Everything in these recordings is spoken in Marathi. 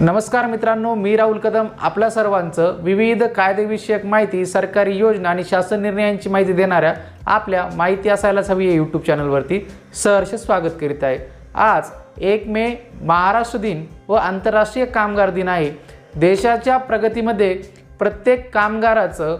नमस्कार मित्रांनो मी राहुल कदम. आपल्या सर्वांचं विविध कायदेविषयक माहिती सरकारी योजना आणि शासन निर्णयांची माहिती देणाऱ्या आपल्या माहिती असायलाच हवी या यूट्यूब चॅनलवरती सहर्ष स्वागत करीत आहे. आज एक मे महाराष्ट्र दिन व आंतरराष्ट्रीय कामगार दिन आहे. देशाच्या प्रगतीमध्ये प्रत्येक कामगाराचं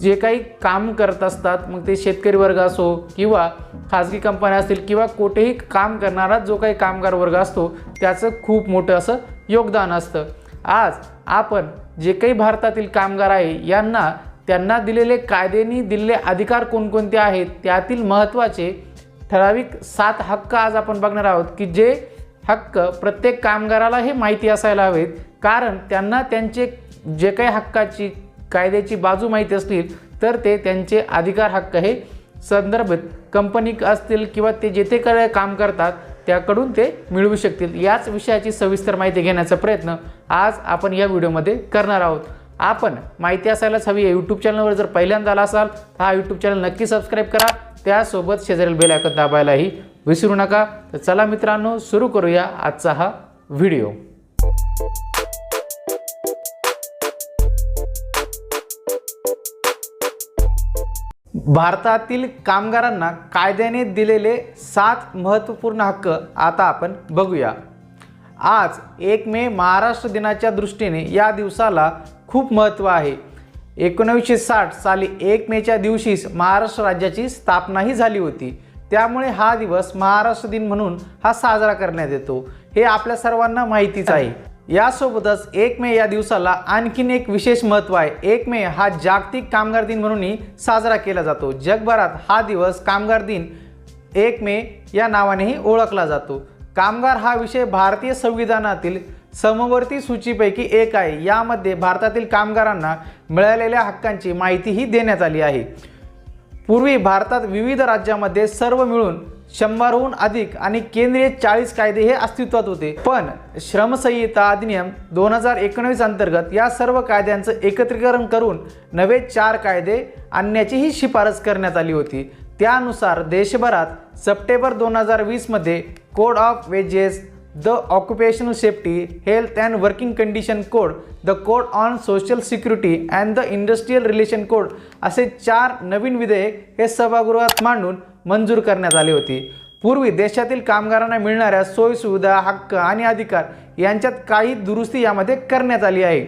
जे काही काम करत असतात मग ते शेतकरी वर्ग असो किंवा खाजगी कंपन्या असतील किंवा कुठेही काम करणारा जो काही कामगार वर्ग असतो त्याचं खूप मोठं असं योगदान असतं. आज आपण जे काही भारतातील कामगार आहे यांना त्यांना दिलेले कायद्यांनी दिलेले अधिकार कोणकोणते आहेत त्यातील महत्त्वाचे ठराविक सात हक्क आज आपण बघणार आहोत की जे हक्क प्रत्येक कामगाराला हे माहिती असायला हवेत. कारण त्यांना त्यांचे जे काही हक्काची कायद्याची बाजू माहिती असतील तर ते त्यांचे अधिकार हक्क हे संदर्भित कंपनी असतील किंवा ते जेथे कडे काम करतात त्याकडून ते मिळवू शकतील. याच विषयाची सविस्तर माहिती घेण्याचा प्रयत्न आज आपण या व्हिडिओमध्ये करणार आहोत. आपण माहिती असायलाच हवी आहे. यूट्यूब चॅनलवर जर पहिल्यांदा आला असाल तर हा यूट्यूब चॅनल नक्की सबस्क्राईब करा. त्यासोबत शेजारील बेल आयकॉन दाबायलाही विसरू नका. तर चला मित्रांनो सुरू करूया आजचा हा व्हिडिओ. भारतातील कामगारांना कायद्याने दिलेले सात महत्त्वपूर्ण हक्क आता आपण बघूया. आज एक मे महाराष्ट्र दिनाच्या दृष्टीने या दिवसाला खूप महत्त्व आहे. एकोणीसशे साठ साली एक मेच्या दिवशीच महाराष्ट्र राज्याची स्थापनाही झाली होती. त्यामुळे हा दिवस महाराष्ट्र दिन म्हणून हा साजरा करण्यात येतो. हे आपल्या सर्वांना माहितीच आहे. यासोबतच एक मे या दिवसाला आणखीन एक विशेष महत्त्व आहे. एक मे हा जागतिक कामगार दिन म्हणूनही साजरा केला जातो. जगभरात हा दिवस कामगार दिन एक मे या नावानेही ओळखला जातो. कामगार हा विषय भारतीय संविधानातील समवर्ती सूचीपैकी एक आहे. यामध्ये भारतातील कामगारांना मिळालेल्या हक्कांची माहितीही देण्यात आली आहे. पूर्वी भारतात विविध राज्यामध्ये सर्व मिळून शंभरहून अधिक आणि केंद्रीय चाळीस कायदे हे अस्तित्वात होते. पण श्रमसंहिता अधिनियम दोन हजार एकोणवीस अंतर्गत या सर्व कायद्यांचं एकत्रीकरण करून नवे चार कायदे आणण्याचीही शिफारस करण्यात आली होती. त्यानुसार देशभरात सप्टेंबर दोन हजार वीसमध्ये code of wages the occupational safety health and working condition code the code on social security and the industrial relation code असे चार नवीन विधेयक हे सभागृहात मांडून मंजूर करण्यात आले होते. पूर्वी देशातील कामगारांना मिळणाऱ्या सोयीसुविधा हक्क आणि अधिकार यांच्यात काही दुरुस्ती यामध्ये करण्यात आली आहे.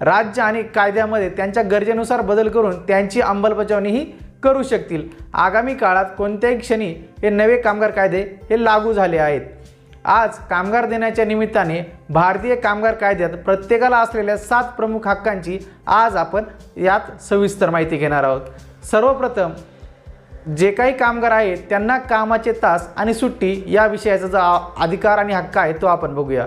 राज्य आणि कायद्यामध्ये त्यांच्या गरजेनुसार बदल करून त्यांची अंमलबजावणीही करू शकतील. आगामी काळात कोणत्याही क्षणी हे नवे कामगार कायदे हे लागू झाले आहेत. आज कामगार दिनाच्या निमित्ताने भारतीय कामगार कायद्यात प्रत्येकाला असलेल्या सात प्रमुख हक्कांची आज आपण यात सविस्तर माहिती घेणार आहोत. सर्वप्रथम जे काही कामगार आहेत त्यांना कामाचे तास आणि सुट्टी या विषयाचा जो अधिकार आणि हक्क आहे तो आपण बघूया.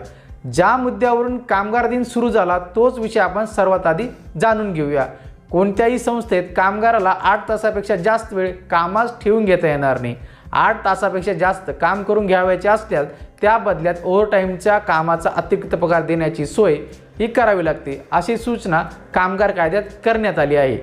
ज्या मुद्द्यावरून कामगार दिन सुरू झाला तोच विषय आपण सर्वात आधी जाणून घेऊया. कोणत्याही संस्थेत कामगाराला आठ तासापेक्षा जास्त वेळ कामास ठेवून घेता येणार नाही. आठ तासापेक्षा जास्त काम करून घ्यावयाचे असल्यास त्या बदल्यात ओव्हरटाईमच्या कामाचा अतिरिक्त पगार देण्याची सोय ही करावी लागते अशी सूचना कामगार कायद्यात करण्यात आली आहे.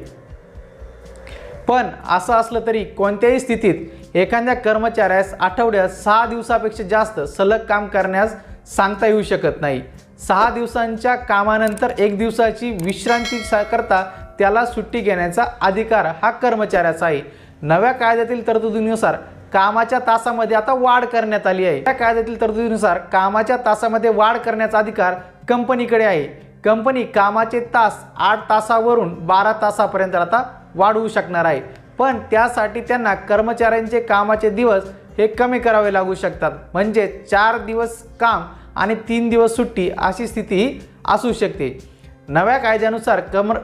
पण असं असलं तरी कोणत्याही स्थितीत एखाद्या कर्मचाऱ्यास आठवड्यात सहा दिवसापेक्षा जास्त सलग काम करण्यास सांगता येऊ शकत नाही. सहा दिवसांच्या कामानंतर एक दिवसाची विश्रांती सा- करता त्याला सुट्टी घेण्याचा अधिकार हा कर्मचाऱ्याचा आहे. नव्या कायद्यातील तरतुदीनुसार कामाच्या तासामध्ये आता वाढ करण्यात आली आहे. त्या कायद्यातील तरतुदीनुसार कामाच्या तासामध्ये वाढ करण्याचा अधिकार कंपनीकडे आहे. कंपनी कामाचे तास आठ तासावरून बारा तासापर्यंत आता वाढवू शकणार आहे. पण त्यासाठी त्यांना कर्मचाऱ्यांचे कामाचे दिवस हे कमी करावे लागू शकतात. म्हणजे चार दिवस काम आणि तीन दिवस सुट्टी अशी स्थितीही असू शकते. नव्या कायद्यानुसार कमर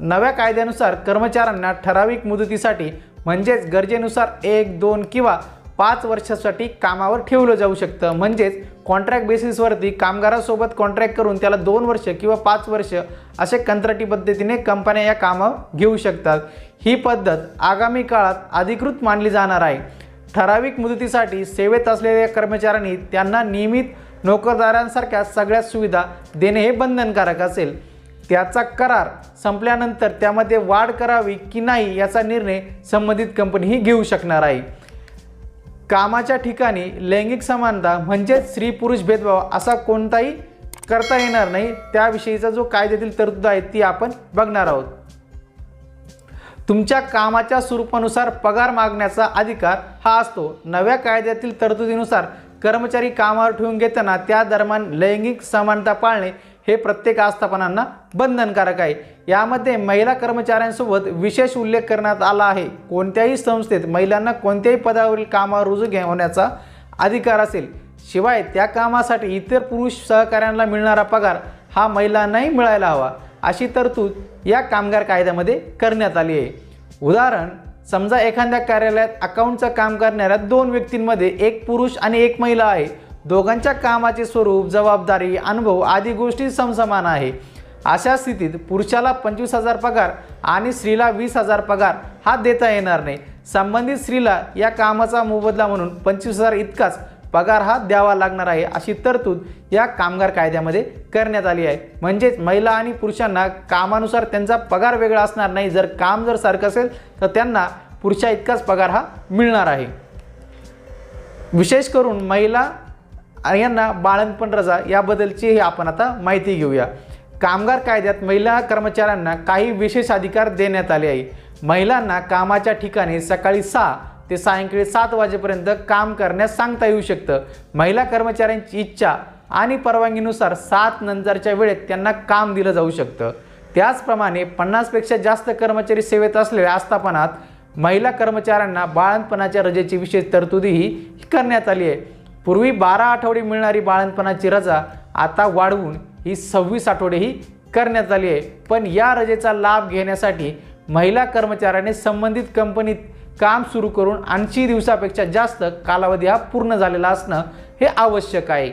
नव्या कायद्यानुसार कर्मचाऱ्यांना ठराविक मुदतीसाठी म्हणजेच गरजेनुसार एक दोन किंवा पाच वर्षासाठी कामावर ठेवलं जाऊ शकतं. म्हणजेच कॉन्ट्रॅक्ट बेसिसवरती कामगारासोबत कॉन्ट्रॅक्ट करून त्याला दोन वर्ष किंवा पाच वर्ष असे कंत्राटी पद्धतीने कंपन्या या कामावर घेऊ शकतात. ही पद्धत आगामी काळात अधिकृत मानली जाणार आहे. ठराविक मुदतीसाठी सेवेत असलेल्या कर्मचाऱ्यांनी त्यांना नियमित नोकरदारांसारख्या सगळ्या सुविधा देणे हे बंधनकारक असेल. त्याचा करार संपल्यानंतर त्यामध्ये वाढ करावी की नाही याचा निर्णय संबंधित कंपनी ही घेऊ शकणार आहे. कामाच्या ठिकाणी लैंगिक समानता म्हणजेच स्त्री पुरुष भेदभाव असा कोणताही करता येणार नाही. त्याविषयीचा जो कायद्यातील तरतूद आहे ती आपण बघणार आहोत. तुमच्या कामाच्या स्वरूपानुसार पगार मागण्याचा अधिकार हा असतो. नव्या कायद्यातील तरतुदीनुसार कर्मचारी कामावर ठेवून घेताना त्या दरम्यान लैंगिक समानता पाळणे हे प्रत्येक आस्थापनांना बंधनकारक आहे. यामध्ये महिला कर्मचाऱ्यांसोबत विशेष उल्लेख करण्यात आला आहे. कोणत्याही संस्थेत महिलांना कोणत्याही पदावरील कामावर रुजू घेण्याचा अधिकार असेल शिवाय त्या कामासाठी इतर पुरुष सहकाऱ्यांना मिळणारा पगार हा महिलांनाही मिळायला हवा अशी तरतूद या कामगार कायद्यामध्ये करण्यात आली आहे. उदाहरण समजा एखाद्या कार्यालयात अकाउंटचं काम करणाऱ्या दोन व्यक्तींमध्ये एक पुरुष आणि एक महिला आहे. दोघांच्या कामाचे स्वरूप जबाबदारी अनुभव आदी गोष्टी समसमान आहे. अशा स्थितीत पुरुषाला पंचवीस हजार पगार आणि स्त्रीला वीस हजार पगार हा देता येणार नाही. संबंधित स्त्रीला या कामाचा मोबदला म्हणून पंचवीस हजार इतकाच पगार हा द्यावा लागणार आहे अशी तरतूद या कामगार कायद्यामध्ये करण्यात आली आहे. म्हणजेच महिला आणि पुरुषांना कामानुसार त्यांचा पगार वेगळा असणार नाही. जर काम जर सारखं असेल तर त्यांना पुरुषा इतकाच पगार हा मिळणार आहे. विशेष करून महिला यांना बाळंतपण रजा याबद्दलचीही आपण आता माहिती घेऊया. कामगार कायद्यात महिला कर्मचाऱ्यांना काही विशेष अधिकार देण्यात आले आहे. महिलांना कामाच्या ठिकाणी सकाळी सहा ते सायंकाळी सात वाजेपर्यंत काम करण्यास सांगता येऊ शकतं. महिला कर्मचाऱ्यांची इच्छा आणि परवानगीनुसार सात नंतरच्या वेळेत त्यांना काम दिलं जाऊ शकतं. त्याचप्रमाणे पन्नासपेक्षा जास्त कर्मचारी सेवेत असलेल्या आस्थापनात महिला कर्मचाऱ्यांना बाळंतपणाच्या रजेची विशेष तरतुदीही करण्यात आली आहे. पूर्वी बारा आठवडे मिळणारी बाळंतपणाची रजा आता वाढवून ही सव्वीस आठवडे ही करण्यात आली आहे. पण या रजेचा लाभ घेण्यासाठी महिला कर्मचाऱ्याने संबंधित कंपनीत काम सुरू करून ऐंशी दिवसापेक्षा जास्त कालावधी हा पूर्ण झालेला असणं हे आवश्यक आहे.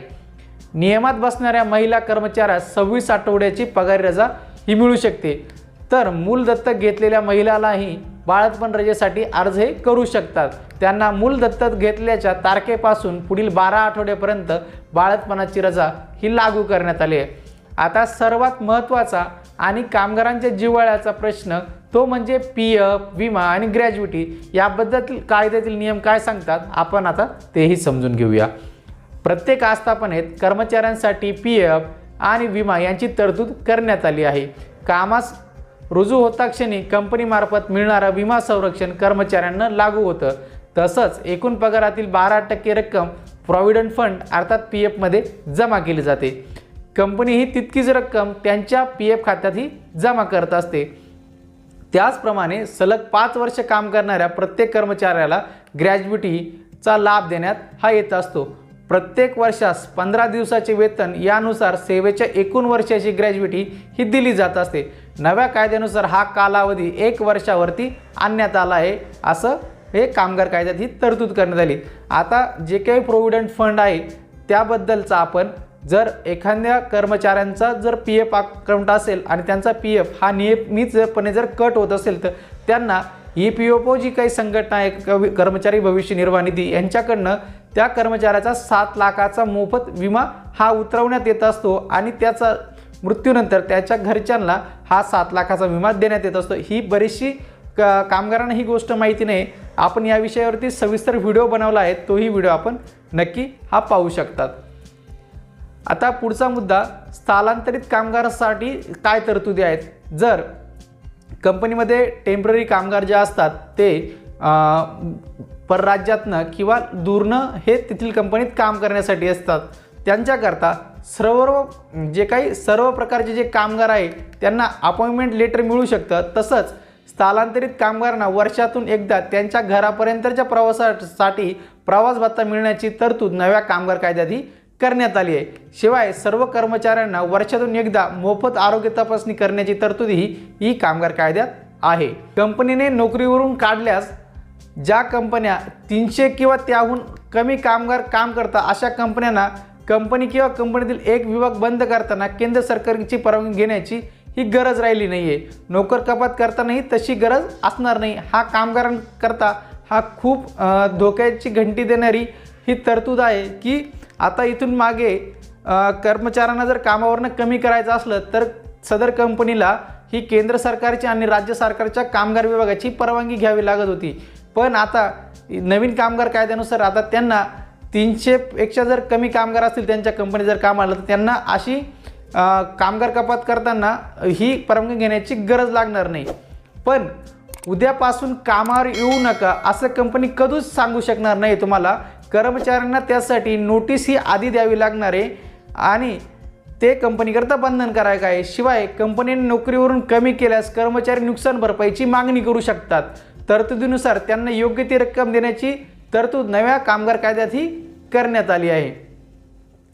नियमात बसणाऱ्या महिला कर्मचाऱ्यास सव्वीस आठवड्याची पगारी रजा ही मिळू शकते. तर मूल दत्तक घेतलेल्या महिलालाही बाळंतपण रजेसाठी अर्ज हे करू शकतात. त्यांना मूल दत्तक घेतल्याच्या तारखेपासून पुढील बारा आठवड्यापर्यंत बाळंतपणाची रजा ही लागू करण्यात आली आहे. आता सर्वात महत्त्वाचा आणि कामगारांच्या जिव्हाळ्याचा प्रश्न तो म्हणजे पी एफ विमा आणि ग्रॅज्युटी याबद्दल कायद्यातील नियम काय सांगतात? आपण आता तेही समजून घेऊया. प्रत्येक आस्थापनेत कर्मचाऱ्यांसाठी पी एफ आणि विमा यांची तरतूद करण्यात आली आहे. कामास रुजू होता क्षणी कंपनीमार्फत मिळणारं विमा संरक्षण कर्मचाऱ्यांना लागू होतं. तसंच एकूण पगारातील बारा टक्के रक्कम प्रॉव्हिडंट फंड अर्थात पी एफमध्ये जमा केली जाते. कंपनी ही तितकीच रक्कम त्यांच्या पी एफ खात्यातही जमा करत असते. त्याचप्रमाणे सलग पाच वर्ष काम करणाऱ्या प्रत्येक कर्मचाऱ्याला ग्रॅज्युटीचा लाभ देण्यात हा येत असतो. प्रत्येक वर्षास पंधरा दिवसाचे वेतन यानुसार सेवेच्या एकूण वर्षाची ग्रॅज्युटी ही दिली जात असते. नव्या कायद्यानुसार हा कालावधी एक वर्षावरती आणण्यात आला आहे असं हे कामगार कायद्यात ही तरतूद करण्यात आली. आता जे काही प्रोव्हिडंट फंड आहे त्याबद्दलचा आपण जर एखाद्या कर्मचाऱ्यांचा जर पी एफ अकाउंट असेल आणि त्यांचा पी एफ हा नियमितपणे जर कट होत असेल तर त्यांना ई पी एफ ओ जी काही संघटना आहे कर्मचारी भविष्य निर्वाह निधी यांच्याकडनं त्या कर्मचाऱ्याचा सात लाखाचा मोफत विमा हा उतरवण्यात येत असतो आणि त्याचा मृत्यूनंतर त्याच्या घरच्यांना हा सात लाखाचा विमा देण्यात येत असतो. ही बरीचशी क कामगारांना ही गोष्ट माहिती नाही. आपण या विषयावरती सविस्तर व्हिडिओ बनवला आहे तोही व्हिडिओ आपण नक्की हा पाहू शकतात. आता पुढचा मुद्दा स्थलांतरित कामगारासाठी काय तरतुदी आहेत? जर कंपनीमध्ये टेंपररी कामगार जे असतात ते परराज्यातनं किंवा दूरनं हे तेथील कंपनीत काम करण्यासाठी असतात. त्यांच्याकरता सर्व जे काही सर्व प्रकारचे जे कामगार आहे त्यांना अपॉइंटमेंट लेटर मिळू शकतं. तसंच स्थलांतरित कामगारांना वर्षातून एकदा त्यांच्या घरापर्यंतच्या प्रवासासाठी प्रवास भत्ता मिळण्याची तरतूद नव्या कामगार कायद्यात ही करण्यात आली आहे. शिवाय सर्व कर्मचाऱ्यांना वर्षातून एकदा मोफत आरोग्य तपासणी करण्याची तरतूदही ही कामगार कायद्यात आहे. कंपनीने नोकरीवरून काढल्यास ज्या कंपन्या तीनशे किंवा त्याहून कमी कामगार काम करतात अशा कंपन्यांना कंपनी किंवा कंपनीतील एक विभाग बंद करताना केंद्र सरकारची परवानगी घेण्याची ही गरज राहिली नाही आहे नोकर कपात करतानाही तशी गरज असणार नाही. हा कामगारांकरता हा खूप धोक्याची घंटी देणारी ही तरतूद आहे की आता इथून मागे कर्मचाऱ्यांना जर कामावरनं कमी करायचं असलं तर सदर कंपनीला ही केंद्र सरकारची आणि राज्य सरकारच्या कामगार विभागाची परवानगी घ्यावी लागत होती. पण आता नवीन कामगार कायद्यानुसार आता त्यांना तीनशेपेक्षा जर कमी कामगार असतील त्यांच्या कंपनी जर काम आलं तर त्यांना अशी कामगार कपात करताना ही परवानगी घेण्याची गरज लागणार नाही. पण उद्यापासून कामावर येऊ नका असं कंपनी कधीच सांगू शकणार नाही तुम्हाला. कर्मचाऱ्यांना त्यासाठी नोटीस ही आधी द्यावी लागणार आहे. आणि ते कंपनीकरता बंधनकारक आहे. शिवाय कंपनीने नोकरीवरून कमी केल्यास कर्मचारी नुकसान भरपाईची मागणी करू शकतात. तरतुदीनुसार त्यांना योग्य ती रक्कम देण्याची तरतूद नव्या कामगार कायद्यातही करण्यात आली आहे.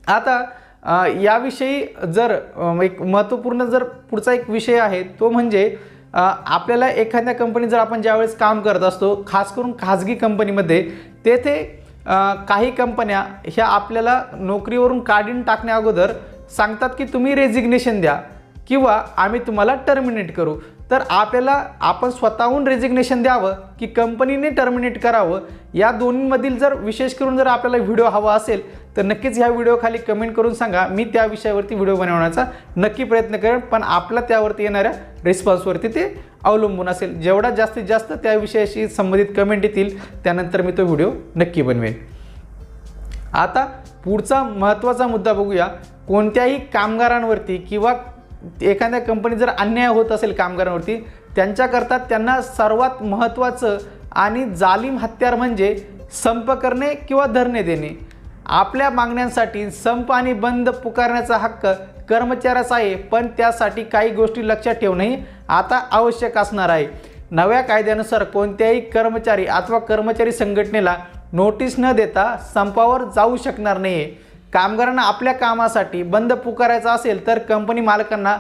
आता याविषयी जर एक महत्त्वपूर्ण जर पुढचा एक विषय आहे तो म्हणजे आपल्याला एखाद्या कंपनीत जर आपण ज्यावेळेस काम करत असतो खास करून खाजगी कंपनीमध्ये तेथे काही कंपन्या ह्या आपल्याला नोकरीवरून काढून टाकण्या अगोदर सांगतात की तुम्ही रेजिग्नेशन द्या किंवा आम्ही तुम्हाला टर्मिनेट करू. तर आपल्याला आपण स्वतःहून रेजिग्नेशन द्यावं की कंपनीने टर्मिनेट करावं. या दोन्हीमधील जर विशेष करून जर आपल्याला व्हिडिओ हवा असेल तर नक्कीच ह्या व्हिडिओखाली कमेंट करून सांगा. मी त्या विषयावरती व्हिडिओ बनवण्याचा नक्की प्रयत्न करेन पण आपला त्यावरती येणाऱ्या रिस्पॉन्सवरती ते अवलंबून असेल. जेवढा जास्तीत जास्त त्या विषयाशी संबंधित कमेंट येतील त्यानंतर मी तो व्हिडिओ नक्की बनवेन. आता पुढचा महत्त्वाचा मुद्दा बघूया. कोणत्याही कामगारांवरती किंवा एखाद्या कंपनीत जर अन्याय होत असेल कामगारांवरती त्यांच्याकरता त्यांना सर्वात महत्त्वाचं आणि जालीम हत्यार म्हणजे संप करणे किंवा धरणे देणे. आपल्या मागण्यांसाठी संप आणि बंद पुकारण्याचा हक्क कर्मचाऱ्याचा आहे पण त्यासाठी काही गोष्टी लक्षात ठेवणंही आता आवश्यक असणार आहे. नव्या कायद्यानुसार कोणत्याही कर्मचारी अथवा कर्मचारी संघटनेला नोटीस न देता संपावर जाऊ शकणार नाही कामगारांना आपल्या कामासाठी बंद पुकारायचा असेल तर कंपनी मालकांना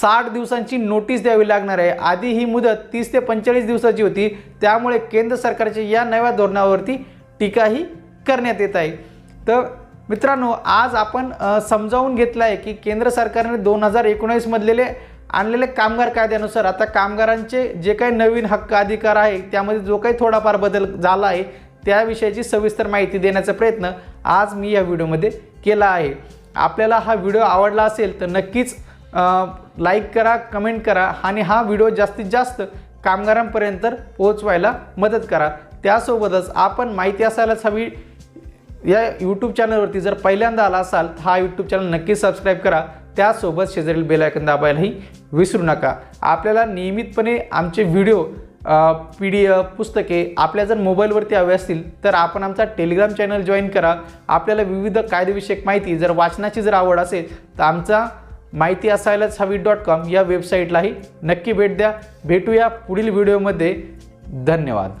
साठ दिवसांची नोटीस द्यावी लागणार आहे. आधी ही मुदत तीस ते पंचेचाळीस दिवसाची होती. त्यामुळे केंद्र सरकारच्या या नव्या धोरणावरती टीकाही करण्यात येत आहे. तर मित्रांनो आज आपण समजावून घेतलं आहे की केंद्र सरकारने दोन हजार एकोणीसमधलेले आणलेले कामगार कायद्यानुसार आता कामगारांचे जे काही नवीन हक्क अधिकार आहे त्यामध्ये जो काही थोडाफार बदल झाला आहे त्याविषयीची सविस्तर माहिती देण्याचा प्रयत्न आज मी या व्हिडिओमध्ये केला आहे. आपल्याला हा व्हिडिओ आवडला असेल तर नक्कीच लाईक करा कमेंट करा आणि हा व्हिडिओ जास्तीत जास्त कामगारांपर्यंत पोहोचवायला मदत करा. त्यासोबतच आपण माहिती असायलाच हवी या यूट्यूब चॅनलवरती जर पहिल्यांदा आला असाल तर हा यूट्यूब चॅनल नक्की सबस्क्राईब करा. त्यासोबत शेजारील बेलायकन दाबायलाही विसरू नका. आपल्याला नियमितपणे आमचे व्हिडिओ पी डी एफ पुस्तके आपल्या जर मोबाईलवरती हवे असतील तर आपण आमचा टेलिग्राम चॅनल जॉईन करा. आपल्याला विविध कायदेविषयक माहिती जर वाचनाची जर आवड असेल तर आमचा माहिती असायलाच हवी डॉट कॉम या वेबसाईटलाही नक्की भेट द्या. भेटूया पुढील व्हिडिओमध्ये धन्यवाद.